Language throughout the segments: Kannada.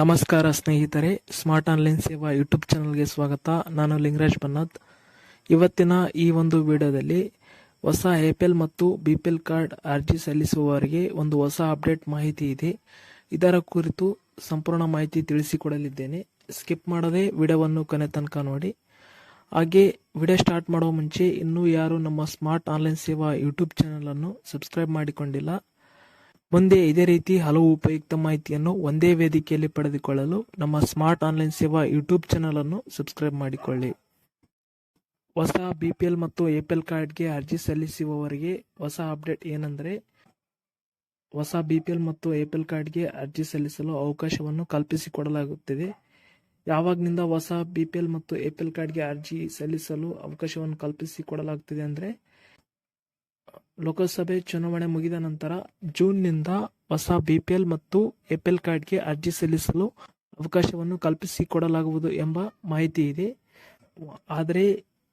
ನಮಸ್ಕಾರ ಸ್ನೇಹಿತರೆ ಸ್ಮಾರ್ಟ್ ಆನ್ಲೈನ್ ಸೇವಾ ಯೂಟ್ಯೂಬ್ ಚಾನಲ್ಗೆ ಸ್ವಾಗತ. ನಾನು ಲಿಂಗರಾಜ್ ಬನ್ನತ್. ಇವತ್ತಿನ ಈ ಒಂದು ವಿಡಿಯೋದಲ್ಲಿ ಹೊಸ ಎ ಪಿ ಎಲ್ ಮತ್ತು ಬಿ ಪಿ ಎಲ್ ಕಾರ್ಡ್ ಅರ್ಜಿ ಸಲ್ಲಿಸುವವರಿಗೆ ಒಂದು ಹೊಸ ಅಪ್ಡೇಟ್ ಮಾಹಿತಿ ಇದೆ. ಇದರ ಕುರಿತು ಸಂಪೂರ್ಣ ಮಾಹಿತಿ ತಿಳಿಸಿಕೊಡಲಿದ್ದೇನೆ. ಸ್ಕಿಪ್ ಮಾಡದೆ ವಿಡಿಯೋವನ್ನು ಕೊನೆ ತನಕ ನೋಡಿ. ಹಾಗೆ ವಿಡಿಯೋ ಸ್ಟಾರ್ಟ್ ಮಾಡುವ ಮುಂಚೆ ಇನ್ನೂ ಯಾರು ನಮ್ಮ ಸ್ಮಾರ್ಟ್ ಆನ್ಲೈನ್ ಸೇವಾ ಯೂಟ್ಯೂಬ್ ಚಾನಲನ್ನು ಸಬ್ಸ್ಕ್ರೈಬ್ ಮಾಡಿಕೊಂಡಿಲ್ಲ. ಮುಂದೆ ಇದೇ ರೀತಿ ಹಲವು ಉಪಯುಕ್ತ ಮಾಹಿತಿಯನ್ನು ಒಂದೇ ವೇದಿಕೆಯಲ್ಲಿ ಪಡೆದುಕೊಳ್ಳಲು ನಮ್ಮ smart online Seva YouTube channel ಅನ್ನು ಸಬ್ಸ್ಕ್ರೈಬ್ ಮಾಡಿಕೊಳ್ಳಿ. ಹೊಸ ಬಿ ಪಿ ಎಲ್ ಮತ್ತು ಎ ಎಪಿಎಲ್ ಕಾರ್ಡ್ಗೆ ಅರ್ಜಿ ಸಲ್ಲಿಸುವವರಿಗೆ ಹೊಸ ಅಪ್ಡೇಟ್ ಏನೆಂದರೆ, ಹೊಸ ಬಿ ಪಿ ಎಲ್ ಮತ್ತು ಎ ಎಪಿಎಲ್ ಕಾರ್ಡ್ಗೆ ಅರ್ಜಿ ಸಲ್ಲಿಸಲು ಅವಕಾಶವನ್ನು ಕಲ್ಪಿಸಿಕೊಡಲಾಗುತ್ತಿದೆ. ಯಾವಾಗಿನಿಂದ ಹೊಸ ಬಿ ಪಿ ಎಲ್ ಮತ್ತು ಎ ಪಿ ಎಲ್ ಕಾರ್ಡ್ಗೆ ಅರ್ಜಿ ಸಲ್ಲಿಸಲು ಅವಕಾಶವನ್ನು ಕಲ್ಪಿಸಿಕೊಡಲಾಗುತ್ತಿದೆ ಅಂದರೆ ಲೋಕಸಭೆ ಚುನಾವಣೆ ಮುಗಿದ ನಂತರ ಜೂನ್ನಿಂದ ಹೊಸ ಬಿಪಿಎಲ್ ಮತ್ತು ಎಪಿಎಲ್ ಕಾರ್ಡ್ಗೆ ಅರ್ಜಿ ಸಲ್ಲಿಸಲು ಅವಕಾಶವನ್ನು ಕಲ್ಪಿಸಿಕೊಡಲಾಗುವುದು ಎಂಬ ಮಾಹಿತಿ ಇದೆ. ಆದರೆ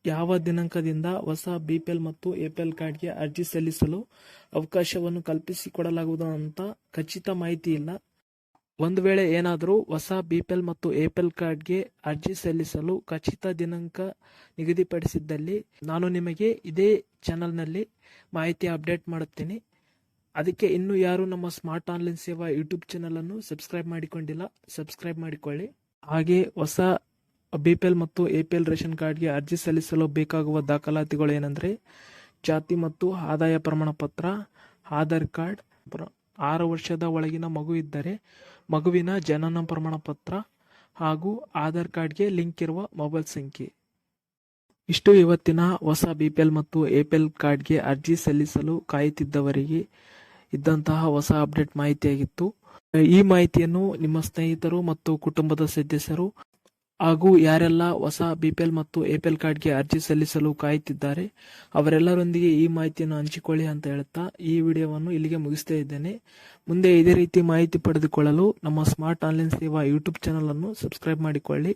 ಯಾವ ದಿನಾಂಕದಿಂದ ಹೊಸ ಬಿಪಿಎಲ್ ಮತ್ತು ಎಪಿಎಲ್ ಕಾರ್ಡ್ಗೆ ಅರ್ಜಿ ಸಲ್ಲಿಸಲು ಅವಕಾಶವನ್ನು ಕಲ್ಪಿಸಿಕೊಡಲಾಗುವುದು ಅಂತ ಖಚಿತ ಮಾಹಿತಿ ಇಲ್ಲ. ಒಂದು ವೇಳೆ ಏನಾದರೂ ಹೊಸ ಬಿಪಿಎಲ್ ಮತ್ತು ಎಪಿಎಲ್ ಕಾರ್ಡ್ಗೆ ಅರ್ಜಿ ಸಲ್ಲಿಸಲು ಖಚಿತ ದಿನಾಂಕ ನಿಗದಿಪಡಿಸಿದ್ದಲ್ಲಿ ನಾನು ನಿಮಗೆ ಇದೇ ಚಾನಲ್ನಲ್ಲಿ ಮಾಹಿತಿ ಅಪ್ಡೇಟ್ ಮಾಡುತ್ತೇನೆ. ಅದಕ್ಕೆ ಇನ್ನೂ ಯಾರು ನಮ್ಮ ಸ್ಮಾರ್ಟ್ ಆನ್ಲೈನ್ ಸೇವಾ ಯೂಟ್ಯೂಬ್ ಚಾನಲನ್ನು ಸಬ್ಸ್ಕ್ರೈಬ್ ಮಾಡಿಕೊಂಡಿಲ್ಲ, ಸಬ್ಸ್ಕ್ರೈಬ್ ಮಾಡಿಕೊಳ್ಳಿ. ಹಾಗೆ ಹೊಸ ಬಿ ಪಿ ಎಲ್ ಮತ್ತು ಎ ಪಿ ಎಲ್ ರೇಷನ್ ಕಾರ್ಡ್ಗೆ ಅರ್ಜಿ ಸಲ್ಲಿಸಲು ಬೇಕಾಗುವ ದಾಖಲಾತಿಗಳು ಏನಂದರೆ ಜಾತಿ ಮತ್ತು ಆದಾಯ ಪ್ರಮಾಣ ಪತ್ರ ಆಧಾರ್ ಕಾರ್ಡ್ ಆರು ವರ್ಷದ ಒಳಗಿನ ಮಗು ಇದ್ದರೆ ಮಗುವಿನ ಜನನ ಪ್ರಮಾಣ ಪತ್ರ ಹಾಗೂ ಆಧಾರ್ ಕಾರ್ಡ್ಗೆ ಲಿಂಕ್ ಇರುವ ಮೊಬೈಲ್ ಸಂಖ್ಯೆ. ಇಷ್ಟು ಇವತ್ತಿನ ಹೊಸ ಬಿ ಪಿ ಎಲ್ ಮತ್ತು ಎ ಪಿ ಎಲ್ ಕಾರ್ಡ್ಗೆ ಅರ್ಜಿ ಸಲ್ಲಿಸಲು ಕಾಯುತ್ತಿದ್ದವರಿಗೆ ಇದ್ದಂತಹ ಹೊಸ ಅಪ್ಡೇಟ್ ಮಾಹಿತಿಯಾಗಿತ್ತು. ಈ ಮಾಹಿತಿಯನ್ನು ನಿಮ್ಮ ಸ್ನೇಹಿತರು ಮತ್ತು ಕುಟುಂಬದ ಸದಸ್ಯರು ಹಾಗೂ ಯಾರೆಲ್ಲ ಹೊಸ ಬಿಪಿಎಲ್ ಮತ್ತು ಎಪಿಎಲ್ ಕಾರ್ಡ್ಗೆ ಅರ್ಜಿ ಸಲ್ಲಿಸಲು ಕಾಯುತ್ತಿದ್ದಾರೆ, ಅವರೆಲ್ಲರೊಂದಿಗೆ ಈ ಮಾಹಿತಿಯನ್ನು ಹಂಚಿಕೊಳ್ಳಿ ಅಂತ ಹೇಳ್ತಾ ಈ ವಿಡಿಯೋವನ್ನು ಇಲ್ಲಿಗೆ ಮುಗಿಸ್ತಾ ಇದ್ದೇನೆ. ಮುಂದೆ ಇದೇ ರೀತಿ ಮಾಹಿತಿ ಪಡೆದುಕೊಳ್ಳಲು ನಮ್ಮ ಸ್ಮಾರ್ಟ್ ಆನ್ಲೈನ್ ಸೇವಾ ಯೂಟ್ಯೂಬ್ ಚಾನಲನ್ನು ಸಬ್ಸ್ಕ್ರೈಬ್ ಮಾಡಿಕೊಳ್ಳಿ.